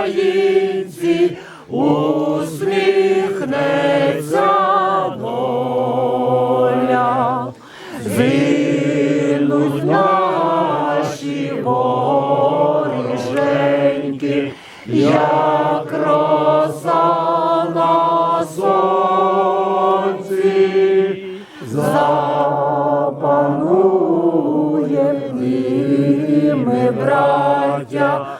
українці, усміхнеться доля. Зинуть наші воріженьки, як роса на сонці, запанує ми, браття,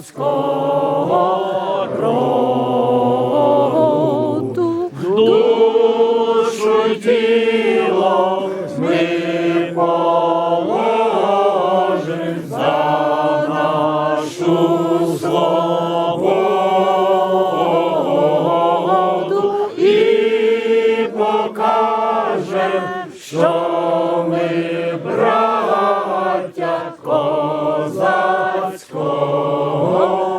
людського роду. Душу й тіло ми положим за нашу свободу і покажем, що ми браття. Oh.